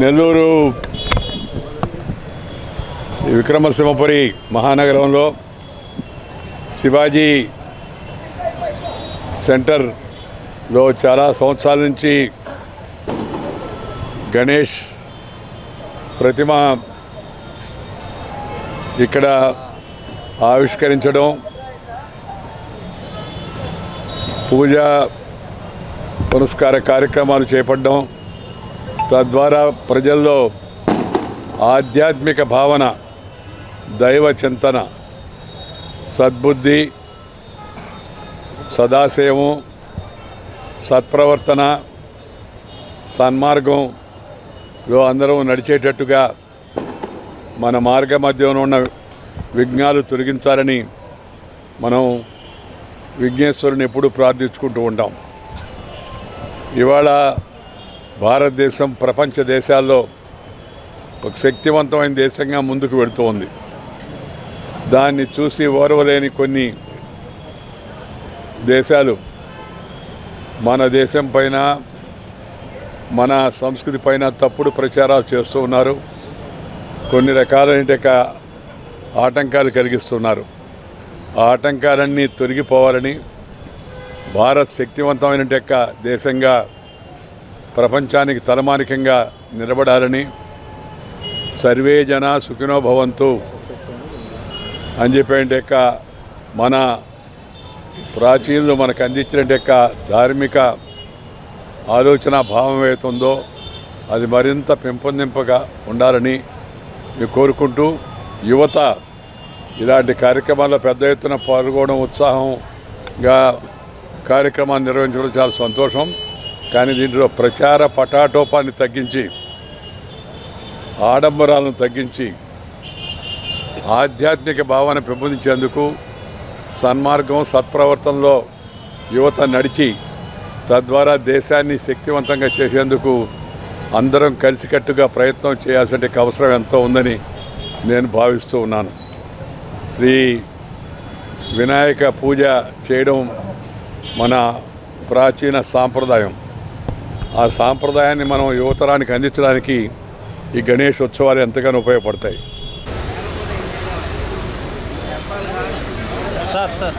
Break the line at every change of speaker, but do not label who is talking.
నెల్లూరు విక్రమసింహపురి మహానగరంలో శివాజీ సెంటర్లో చాలా సంవత్సరాల నుంచి గణేష్ ప్రతిమ ఇక్కడ ఆవిష్కరించడం పూజ పురస్కార కార్యక్రమాలు చేపట్టడం తద్వారా ప్రజల్లో ఆధ్యాత్మిక భావన దైవ చింతన సద్బుద్ధి సదాశయము సత్ప్రవర్తన సన్మార్గంలో అందరం నడిచేటట్టుగా మన మార్గ మధ్యంలో ఉన్న విఘ్నాలు తొలగించాలని మనం విఘ్నేశ్వరుని ఎప్పుడూ ప్రార్థించుకుంటూ ఉంటాం. ఇవాళ భారతదేశం ప్రపంచ దేశాల్లో ఒక శక్తివంతమైన దేశంగా ముందుకు వెళుతూ ఉంది దాన్ని చూసి ఓర్వలేని కొన్ని దేశాలు మన దేశం పైన మన సంస్కృతి పైన తప్పుడు ప్రచారాలు చేస్తూ ఉన్నారు. కొన్ని రకాలైన ఆటంకాలు కలిగిస్తున్నారు. ఆ ఆటంకాలన్నీ తొలగిపోవాలని భారత్ శక్తివంతమైన దేశంగా ప్రపంచానికి తలమానికంగా నిలబడాలని సర్వే జన సుఖినో భవంతు అని చెప్పే మన ప్రాచీనులు మనకు అందించిన ధార్మిక ఆలోచన భావం ఏతుందో అది మరింత పెంపొందింపగా ఉండాలని నేను కోరుకుంటూ యువత ఇలాంటి కార్యక్రమాల్లో పెద్ద ఎత్తున పాల్గొనడం ఉత్సాహంగా కార్యక్రమాన్ని నిర్వహించడం చాలా సంతోషం. కానీ దీంట్లో ప్రచార పటాటోపాన్ని తగ్గించి ఆడంబరాలను తగ్గించి ఆధ్యాత్మిక భావన పెంపొందించేందుకు సన్మార్గం సత్ప్రవర్తనలో యువత నడిచి తద్వారా దేశాన్ని శక్తివంతంగా చేసేందుకు అందరం కలిసికట్టుగా ప్రయత్నం చేయాల్సిన అవసరం ఎంతో ఉందని నేను భావిస్తూ ఉన్నాను. శ్రీ వినాయక పూజ చేయడం మన ప్రాచీన సాంప్రదాయం. ఆ సాంప్రదాయాన్ని మనం యువతరానికి అందించడానికి ఈ గణేష్ ఉత్సవాలు ఎంతగానో ఉపయోగపడతాయి.
Sir sir.